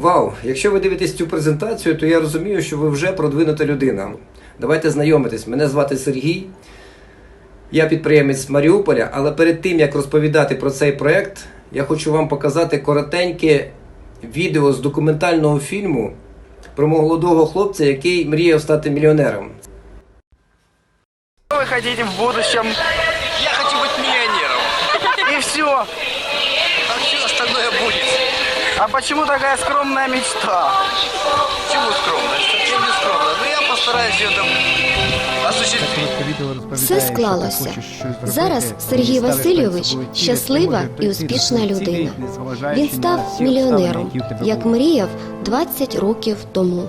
Вау! Якщо ви дивитесь цю презентацію, то я розумію, що ви вже продвинута людина. Давайте знайомитись. Мене звати Сергій. Я підприємець з Маріуполя, але перед тим як розповідати про цей проект, я хочу вам показати коротеньке відео з документального фільму про молодого хлопця, який мріяв стати мільйонером. Что вы хотите в будущем? Я хочу быть миллионером. И все. А почему такая скромная мечта? Чему скромность? Совсем не скромно. Ну я постараюсь ее там. Все склалося. Зараз Сергій Васильович щаслива і успішна людина. Він став мільйонером, як мріяв 20 років тому.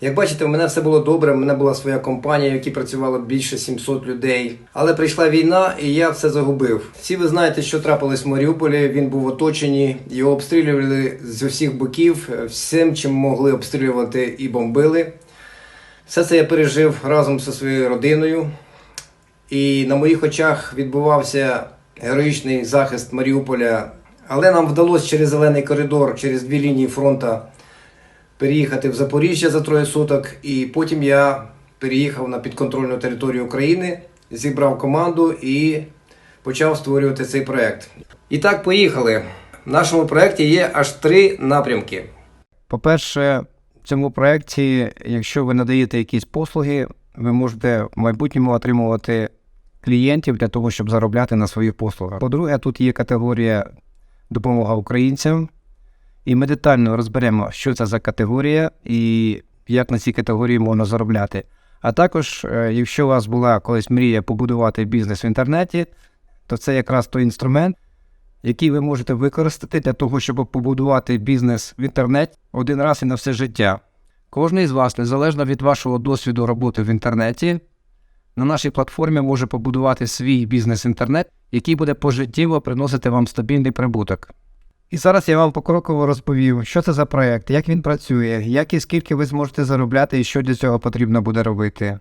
Як бачите, в мене все було добре. У мене була своя компанія, в якій працювало більше 700 людей. Але прийшла війна, і я все загубив. Всі ви знаєте, що трапилось в Маріуполі. Він був оточений, його обстрілювали з усіх боків, всім, чим могли обстрілювати і бомбили. Все це я пережив разом зі своєю родиною. І на моїх очах відбувався героїчний захист Маріуполя. Але нам вдалося через зелений коридор, через дві лінії фронту переїхати в Запоріжжя за троє суток, і потім я переїхав на підконтрольну територію України, зібрав команду і почав створювати цей проект. І так, поїхали. В нашому проєкті є аж три напрямки. По-перше, в цьому проєкті, якщо ви надаєте якісь послуги, ви можете в майбутньому отримувати клієнтів для того, щоб заробляти на своїх послугах. По-друге, тут є категорія допомога українцям, і ми детально розберемо, що це за категорія і як на цій категорії можна заробляти. А також, е, якщо у вас була колись мрія побудувати бізнес в інтернеті, то це якраз той інструмент, який ви можете використати для того, щоб побудувати бізнес в інтернеті один раз і на все життя. Кожен із вас, незалежно від вашого досвіду роботи в інтернеті, на нашій платформі може побудувати свій бізнес-інтернет, який буде пожиттєво приносити вам стабільний прибуток. І зараз я вам покроково розповім, що це за проект, як він працює, як і скільки ви зможете заробляти і що для цього потрібно буде робити.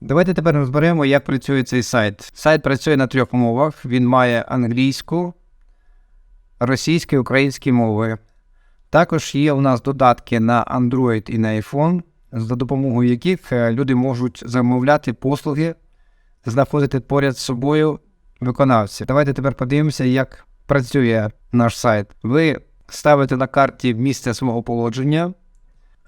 Давайте тепер розберемо, як працює цей сайт. Сайт працює на трьох мовах. Він має англійську, російську і українські мови. Також є у нас додатки на Android і на iPhone, за допомогою яких е, люди можуть замовляти послуги, знаходити поряд з собою виконавців. Давайте тепер подивимося, як працює наш сайт. Ви ставите на карті місце свого положення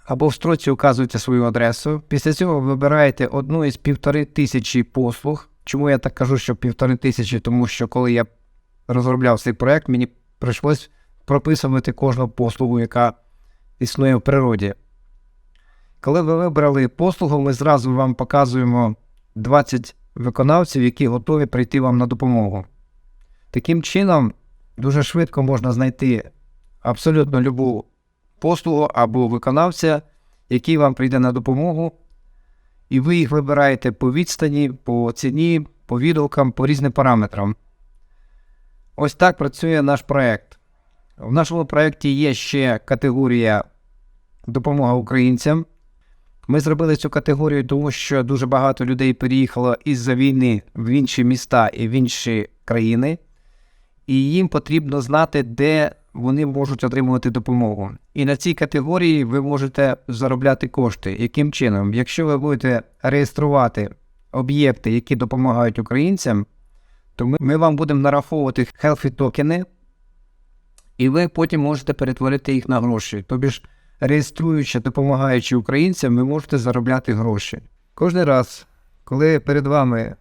або в строці указуєте свою адресу. Після цього вибираєте одну із півтори тисячі послуг. Чому я так кажу, що півтори тисячі? Тому що коли я розробляв цей проект, мені прийшлось прописувати кожну послугу, яка існує в природі. Коли ви вибрали послугу, ми зразу вам показуємо 20 виконавців, які готові прийти вам на допомогу. Таким чином, дуже швидко можна знайти абсолютно любу послугу або виконавця, який вам прийде на допомогу, і ви їх вибираєте по відстані, по ціні, по відгукам, по різним параметрам. Ось так працює наш проект. В нашому проєкті є ще категорія допомога українцям. Ми зробили цю категорію, тому що дуже багато людей переїхало із-за війни в інші міста і в інші країни, і їм потрібно знати, де вони можуть отримувати допомогу. І на цій категорії ви можете заробляти кошти. Яким чином? Якщо ви будете реєструвати об'єкти, які допомагають українцям, то ми, ми вам будемо нараховувати healthy токени, і ви потім можете перетворити їх на гроші. Тобі ж, реєструючи, допомагаючи українцям, ви можете заробляти гроші. Кожен раз, коли перед вами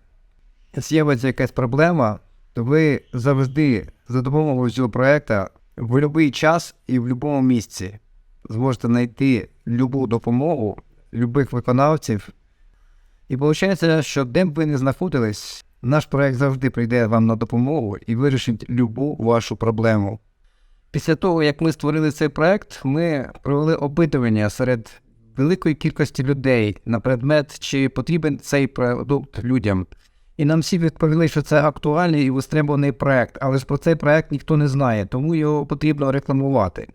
з'явиться якась проблема, то ви завжди за допомогою цього проекту в будь-який час і в будь-якому місці зможете знайти любу допомогу, любих виконавців. І виходить, що де б ви не знаходились, наш проект завжди прийде вам на допомогу і вирішить любу вашу проблему. Після того, як ми створили цей проект, ми провели опитування серед великої кількості людей на предмет, чи потрібен цей продукт людям. І нам всі відповіли, що це актуальний і вистребуваний проект, але ж про цей проект ніхто не знає, тому його потрібно рекламувати.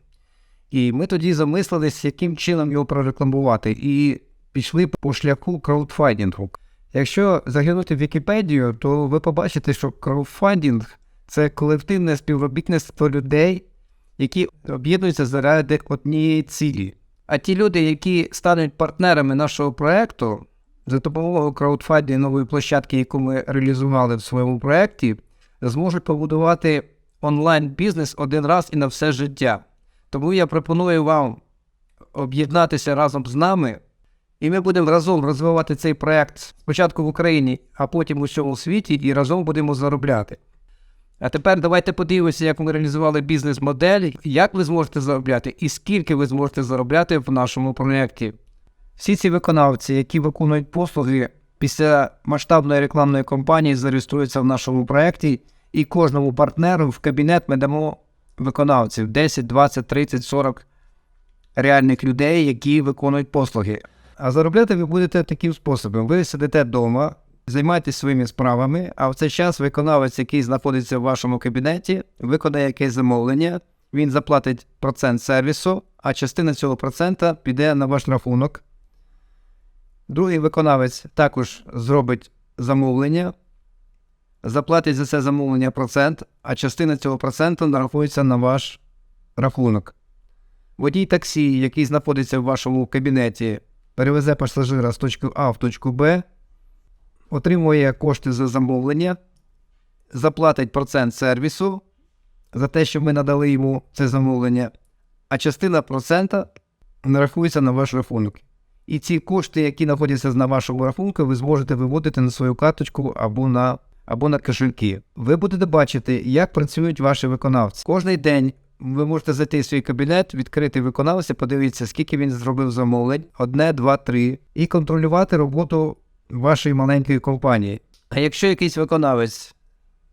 І ми тоді замислились, яким чином його прорекламувати, і пішли по шляху краудфандингу. Якщо заглянути в Вікіпедію, то ви побачите, що краудфандинг це колективне співробітництво людей, які об'єднуються заради однієї цілі. А ті люди, які стануть партнерами нашого проекту, за допомогою краудфандингової площадки, яку ми реалізували в своєму проєкті, зможуть побудувати онлайн-бізнес один раз і на все життя. Тому я пропоную вам об'єднатися разом з нами, і ми будемо разом розвивати цей проект спочатку в Україні, а потім у всьому світі, і разом будемо заробляти. А тепер давайте подивимося, як ми реалізували бізнес-модель, як ви зможете заробляти і скільки ви зможете заробляти в нашому проєкті. Всі ці виконавці, які виконують послуги після масштабної рекламної кампанії, зареєструються в нашому проєкті, і кожному партнеру в кабінет ми дамо виконавців 10, 20, 30, 40 реальних людей, які виконують послуги. А заробляти ви будете таким способом: ви сидите вдома, займаєтесь своїми справами, а в цей час виконавець, який знаходиться в вашому кабінеті, виконає якесь замовлення, він заплатить процент сервісу, а частина цього процента піде на ваш рахунок. Другий виконавець також зробить замовлення, заплатить за це замовлення процент, а частина цього проценту нарахується на ваш рахунок. Водій таксі, який знаходиться в вашому кабінеті, перевезе пасажира з точки А в точку Б, отримує кошти за замовлення, заплатить процент сервісу за те, що ми надали йому це замовлення, а частина процента нарахується на ваш рахунок. І ці кошти, які знаходяться на вашому рахунку, ви зможете виводити на свою карточку або на, або на кошельки. Ви будете бачити, як працюють ваші виконавці. Кожний день ви можете зайти в свій кабінет, відкрити виконавця, подивитися, скільки він зробив замовлень, одне, два, три, і контролювати роботу вашої маленької компанії. А якщо якийсь виконавець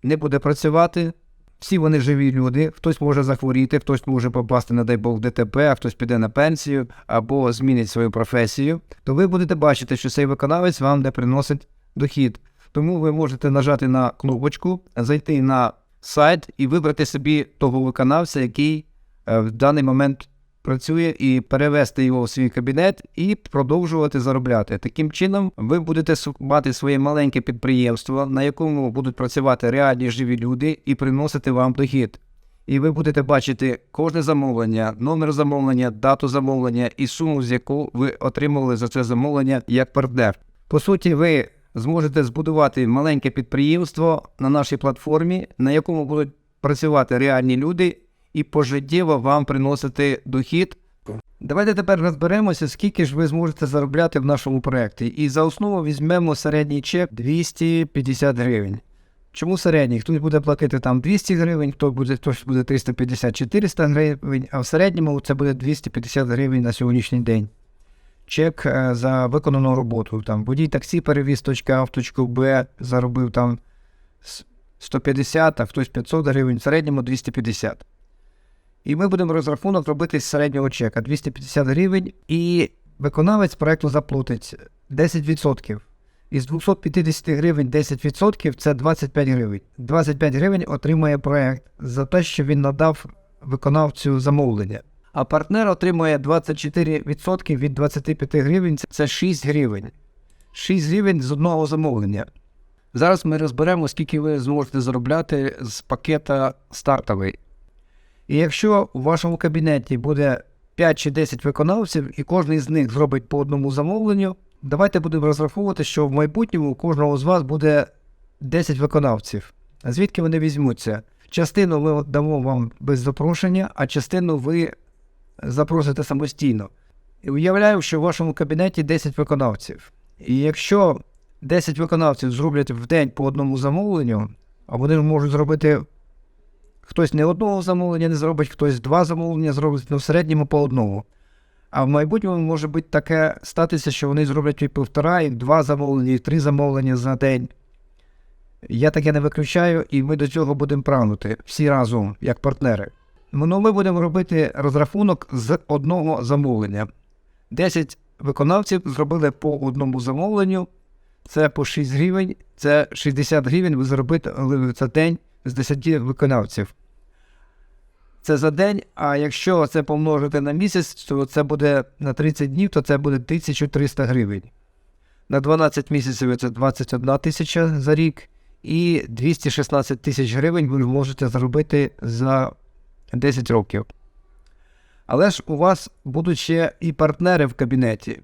не буде працювати, всі вони живі люди, хтось може захворіти, хтось може попасти, не дай Бог, ДТП, а хтось піде на пенсію або змінить свою професію, то ви будете бачити, що цей виконавець вам не приносить дохід. Тому ви можете нажати на кнопочку, зайти на сайт і вибрати собі того виконавця, який е, в даний момент працює, і перевести його в свій кабінет і продовжувати заробляти. Таким чином, ви будете мати своє маленьке підприємство, на якому будуть працювати реальні живі люди і приносити вам дохід. І ви будете бачити кожне замовлення, номер замовлення, дату замовлення і суму, з яку ви отримали за це замовлення як партнер. По суті, ви зможете збудувати маленьке підприємство на нашій платформі, на якому будуть працювати реальні люди і пожиттєво вам приносити дохід. Давайте тепер розберемося, скільки ж ви зможете заробляти в нашому проєкті. І за основу візьмемо середній чек 250 гривень. Чому середній? Хтось буде платити там 200 гривень, хто буде, хтось буде 350-400 гривень, а в середньому це буде 250 гривень на сьогоднішній день. Чек е, за виконану роботу. Там водій таксі перевіз з точки А в точку Б, заробив там 150, а хтось 500 гривень, в середньому 250. І ми будемо розрахунок робити з середнього чека 250 гривень, і виконавець проекту заплатить 10%. Із 250 гривень 10% це 25 гривень. 25 гривень отримує проект за те, що він надав виконавцю замовлення. А партнер отримує 24% від 25 гривень, це 6 гривень. 6 гривень з одного замовлення. Зараз ми розберемо, скільки ви зможете заробляти з пакета стартовий. І якщо у вашому кабінеті буде 5 чи 10 виконавців, і кожен з них зробить по одному замовленню, давайте будемо розраховувати, що в майбутньому у кожного з вас буде 10 виконавців. Звідки вони візьмуться? Частину ми дамо вам без запрошення, а частину ви запросите самостійно. І уявляю, що в вашому кабінеті 10 виконавців. І якщо 10 виконавців зроблять в день по одному замовленню, а вони можуть зробити хтось не одного замовлення не зробить, хтось два замовлення зробить, ну в середньому по одному. А в майбутньому може бути таке статися, що вони зроблять і півтора, і два замовлення, і три замовлення за день. Я таке не виключаю, і ми до цього будемо прагнути всі разом, як партнери. Ну, ми будемо робити розрахунок з одного замовлення. 10 виконавців зробили по одному замовленню. Це по 6 гривень, це 60 гривень ви заробите за день з 10 виконавців. Це за день, а якщо це помножити на місяць, то це буде на 30 днів, то це буде 1300 гривень. На 12 місяців це 21 тисяча за рік, і 216 тисяч гривень ви можете заробити за 10 років. Але ж у вас будуть ще і партнери в кабінеті.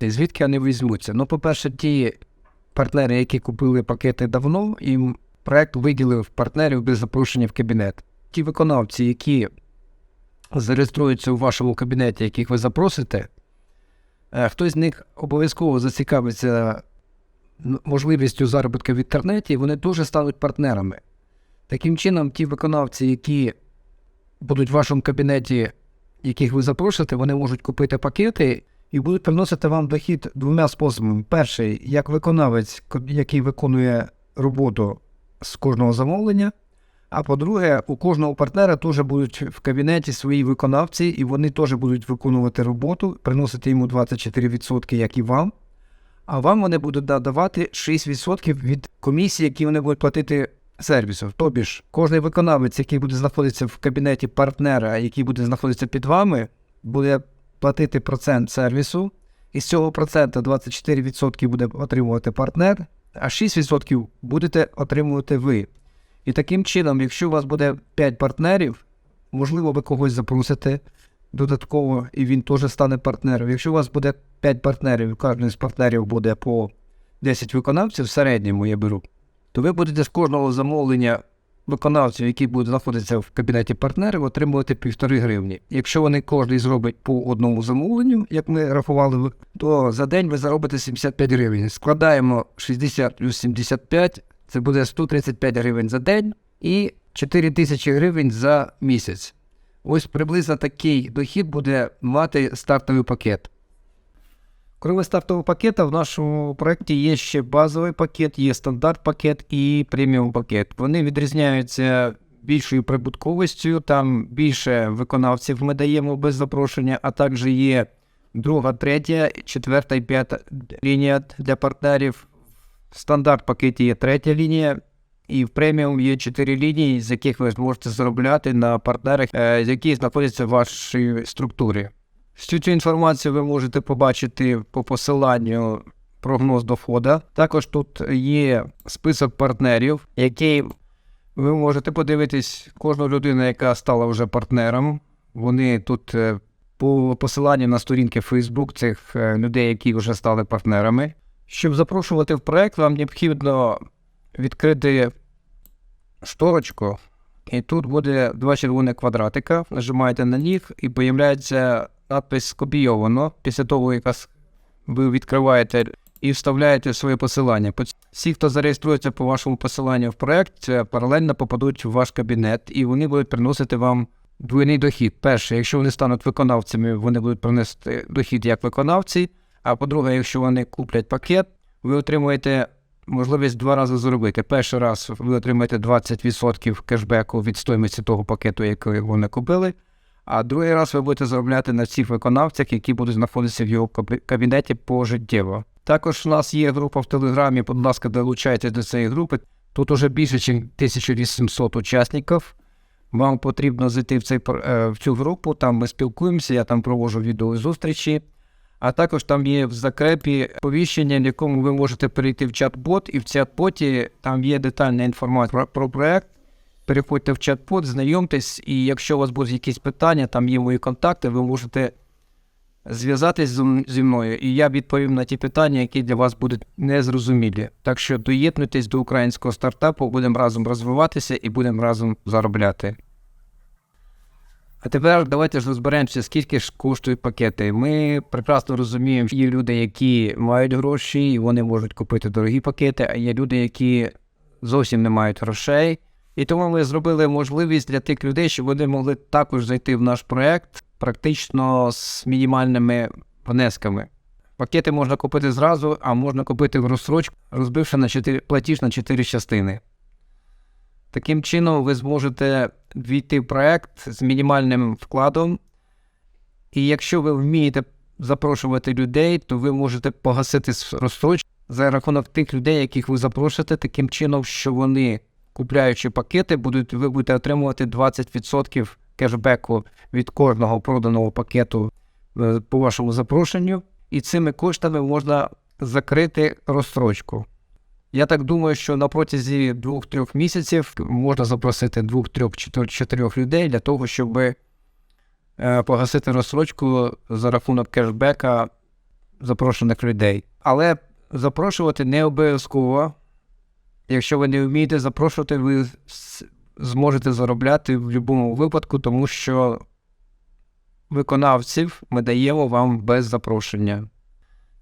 Звідки вони візьмуться? Ну, по-перше, ті партнери, які купили пакети давно, їм проект виділив партнерів без запрошення в кабінет. Ті виконавці, які зареєструються у вашому кабінеті, яких ви запросите, е, хтось з них обов'язково зацікавиться можливістю заробітку в інтернеті, вони теж стануть партнерами. Таким чином, ті виконавці, які будуть в вашому кабінеті, яких ви запрошуєте, вони можуть купити пакети і будуть приносити вам дохід двома способами. Перший, як виконавець, який виконує роботу з кожного замовлення. А по-друге, у кожного партнера теж будуть в кабінеті свої виконавці, і вони теж будуть виконувати роботу, приносити йому 24%, як і вам. А вам вони будуть давати 6% від комісії, які вони будуть платити сервісу. Тобі ж, кожний виконавець, який буде знаходитися в кабінеті партнера, який буде знаходитися під вами, буде платити процент сервісу, і з цього процента 24% буде отримувати партнер, а 6% будете отримувати ви. І таким чином, якщо у вас буде 5 партнерів, можливо, ви когось запросите додатково, і він теж стане партнером. Якщо у вас буде 5 партнерів, і кожен з партнерів буде по 10 виконавців, в середньому я беру, то ви будете з кожного замовлення виконавців, які будуть знаходитися в кабінеті партнерів, отримувати півтори гривні. Якщо вони кожен зробить по одному замовленню, як ми рахували, то за день ви заробите 75 гривень. Складаємо 60 плюс 75, це буде 135 гривень за день і 4 тисячі гривень за місяць. Ось приблизно такий дохід буде мати стартовий пакет. Крім стартового пакета, в нашому проєкті є ще базовий пакет, є стандарт пакет і преміум пакет. Вони відрізняються більшою прибутковістю, там більше виконавців ми даємо без запрошення, а також є друга, третя, четверта і п'ята лінія для партнерів. В стандарт пакеті є третя лінія, і в преміум є чотири лінії, з яких ви зможете заробляти на партнерах, е, які знаходяться в вашій структурі. Всю цю інформацію ви можете побачити по посиланню прогноз доходу. Також тут є список партнерів, який ви можете подивитись кожну людину, яка стала вже партнером. Вони тут е, по посиланню на сторінки Facebook цих е, людей, які вже стали партнерами. Щоб запрошувати в проект, вам необхідно відкрити шторочку, і тут буде два червоних квадратика. Нажимаєте на них і появляється надпис скопійовано. Після того, як ви відкриваєте і вставляєте своє посилання. Всі, хто зареєструється по вашому посиланню в проект, е, паралельно попадуть в ваш кабінет, і вони будуть приносити вам двойний дохід. Перше, якщо вони стануть виконавцями, вони будуть приносити дохід як виконавці. А по-друге, якщо вони куплять пакет, ви отримуєте можливість два рази заробити. Перший раз ви отримаєте 20% кешбеку від стоїмості того пакету, який вони купили. А другий раз ви будете заробляти на цих виконавцях, які будуть знаходитися в його кабінеті пожиттєво. Також у нас є група в Телеграмі, будь ласка, долучайтесь до цієї групи. Тут уже більше, ніж 1800 учасників. Вам потрібно зайти в, цей, е, в цю групу, там ми спілкуємося, я там проводжу відеозустрічі. А також там є в закрепі повіщення, в якому ви можете перейти в чат-бот, і в чат-боті там є детальна інформація про, про проект. Переходьте в чат-бот, знайомтесь, і якщо у вас будуть якісь питання, там є мої контакти, ви можете зв'язатись зі мною, і я відповім на ті питання, які для вас будуть незрозумілі. Так що доєднуйтесь до українського стартапу, будемо разом розвиватися і будемо разом заробляти. А тепер давайте ж розберемося, скільки ж коштують пакети. Ми прекрасно розуміємо, що є люди, які мають гроші, і вони можуть купити дорогі пакети, а є люди, які зовсім не мають грошей. І тому ми зробили можливість для тих людей, щоб вони могли також зайти в наш проект практично з мінімальними внесками. Пакети можна купити зразу, а можна купити в розсрочку, розбивши на 4, платіж на 4 частини. Таким чином, ви зможете війти в проект з мінімальним вкладом. І якщо ви вмієте запрошувати людей, то ви можете погасити розстрочку за рахунок тих людей, яких ви запрошуєте, таким чином, що вони, купляючи пакети, будуть, ви будете отримувати 20% кешбеку від кожного проданого пакету е, по вашому запрошенню. І цими коштами можна закрити розстрочку. Я так думаю, що на протязі двох-трьох місяців можна запросити двох, трьох, чотир- чотирьох людей для того, щоб е, погасити розсрочку за рахунок кешбека запрошених людей. Але запрошувати не обов'язково. Якщо ви не вмієте запрошувати, ви зможете заробляти в будь-якому випадку, тому що виконавців ми даємо вам без запрошення.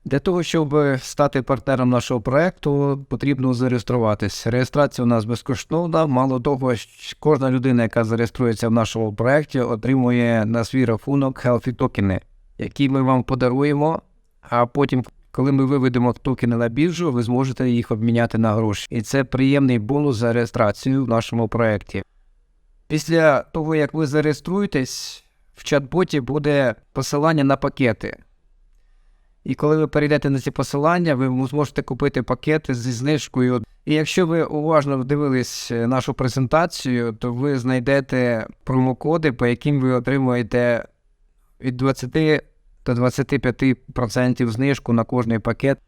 Для того, щоб стати партнером нашого проекту, потрібно зареєструватись. Реєстрація у нас безкоштовна. Мало того, кожна людина, яка зареєструється в нашому проекті, отримує на свій рахунок healthy токени, які ми вам подаруємо. А потім, коли ми виведемо токени на біржу, ви зможете їх обміняти на гроші. І це приємний бонус за реєстрацію в нашому проекті. Після того, як ви зареєструєтесь, в чат-боті буде посилання на пакети. І коли ви перейдете на ці посилання, ви зможете купити пакети зі знижкою. І якщо ви уважно вдивились е, нашу презентацію, то ви знайдете промокоди, по яким ви отримуєте від 20 до 25% знижку на кожний пакет.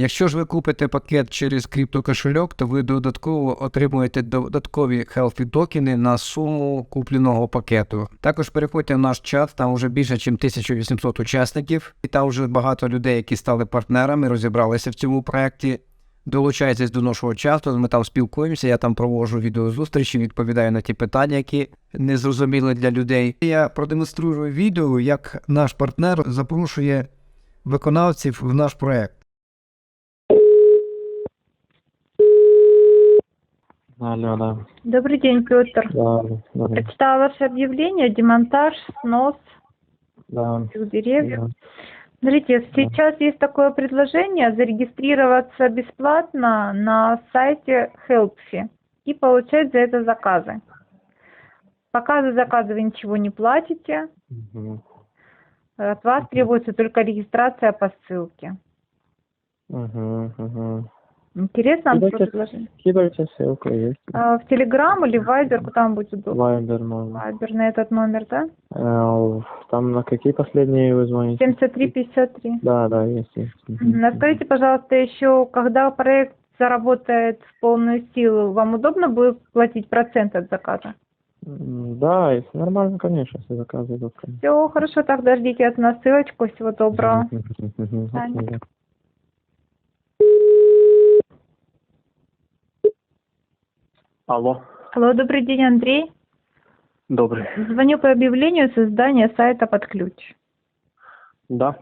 Якщо ж ви купите пакет через криптокошельок, то ви додатково отримуєте додаткові healthy токени на суму купленого пакету. Також переходьте в наш чат, там вже більше, ніж 1800 учасників, і там вже багато людей, які стали партнерами, розібралися в цьому проєкті. Долучайтесь до нашого чату, ми там спілкуємося, я там проводжу відеозустрічі, відповідаю на ті питання, які не зрозуміли для людей. Я продемонструю відео, як наш партнер запрошує виконавців в наш проект. Алло, да. Добрый день, Петр. Да, да, Прочитала ваше объявление, демонтаж, снос да. всех деревьев. да. Смотрите, сейчас есть такое предложение зарегистрироваться бесплатно на сайте Helpfi и получать за это заказы. Пока за заказы вы ничего не платите, Мгм. от вас требуется только регистрация по ссылке. Мгм, мгм. Интересно Кидайте, предложение? кидайте ссылку, есть. А, В Телеграм или в Viber, куда вам будет удобно? Вайбер можно. Viber на этот номер, да? Э, Там на какие последние вы звоните? 7353. Да, да, есть, есть. Расскажите, пожалуйста, еще, когда проект заработает в полную силу, вам удобно будет платить процент от заказа? Да, если нормально, конечно, если заказы идут. Все, хорошо, тогда ждите от нас ссылочку. Всего доброго. Алло, Алло, добрый день, Андрей. добрый. Звоню по объявлению создания сайта под ключ. Да.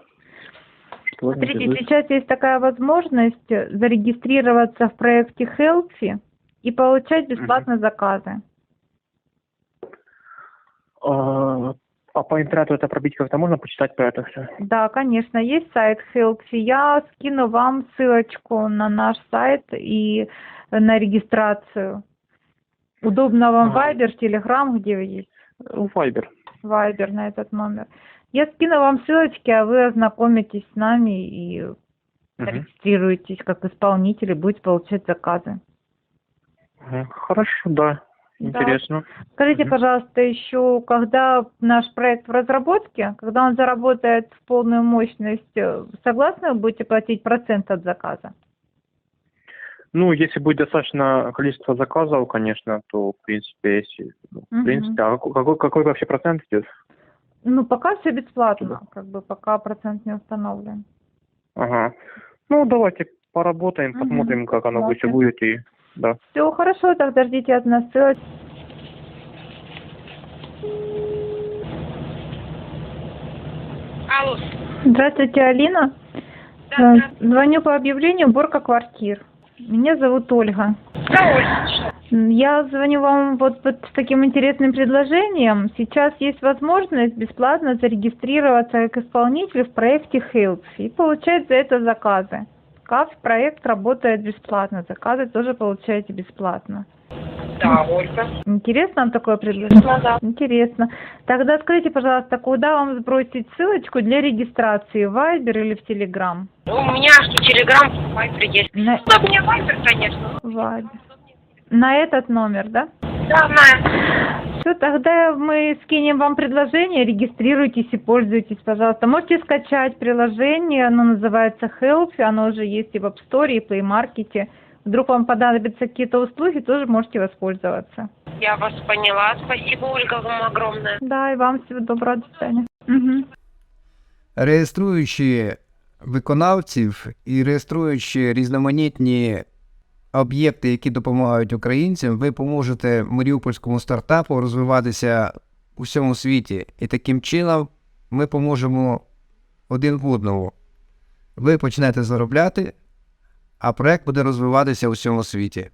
Что Смотрите, сейчас есть такая возможность зарегистрироваться в проекте Healthy и получать бесплатно заказы. А а по интернету это пробить как-то можно почитать про это все? Да, конечно, есть сайт Healthy. Я скину вам ссылочку на наш сайт и на регистрацию. Удобно вам Ага. Viber, Telegram, где вы есть? Вайбер. Viber на этот номер. Я скину вам ссылочки, а вы ознакомитесь с нами и регистрируетесь как исполнитель и будете получать заказы. Хорошо, да. Да. Интересно. Скажите, Мгм. пожалуйста, еще, когда наш проект в разработке, когда он заработает в полную мощность, э, согласны вы будете платить процент от заказа? Ну, если будет достаточно количество заказов, конечно, то, в принципе, если... ну, Мгм. В принципе, а какой, какой, вообще процент идет? Ну, пока все бесплатно, как бы пока процент не установлен. Ага. Ну, давайте поработаем, Мгм. посмотрим, как оно Давайте. будет, и... Да. Все хорошо, тогда ждите от нас. Алло. Здравствуйте, Алина. Да, Э, Звоню по объявлению уборка квартир. Меня зовут Ольга. Я звоню вам вот, с таким интересным предложением. Сейчас есть возможность бесплатно зарегистрироваться как исполнитель в проекте Help и получать за это заказы. КАФ проект работает бесплатно, заказы тоже получаете бесплатно. да, Ольга. Интересно вам такое предложение? Ну да. Интересно. Тогда скажите, пожалуйста, куда вам сбросить ссылочку для регистрации, в Viber или в Telegram? Ну, У меня что, Телеграм, Вайбер есть. На Удобнее Вайбер, конечно. Viber. На этот номер, да? Да, знаю. Все, тогда мы скинем вам предложение, регистрируйтесь и пользуйтесь, пожалуйста. Можете скачать приложение, оно называется Help, оно уже есть и в App Store, и в Play Market. Вдруг вам понадобятся какие-то услуги, тоже можете воспользоваться. Я вас поняла. Спасибо, Ольга, вам огромное. Да, и вам всего доброго, до свидания. Мгм. реєструючи виконавців і реєструючи різноманітні об'єкти, які допомагають українцям, ви поможете маріупольському стартапу розвиватися у всьому світі. І таким чином ми поможемо один одному. Ви почнете заробляти, а проект буде розвиватися у всьому світі.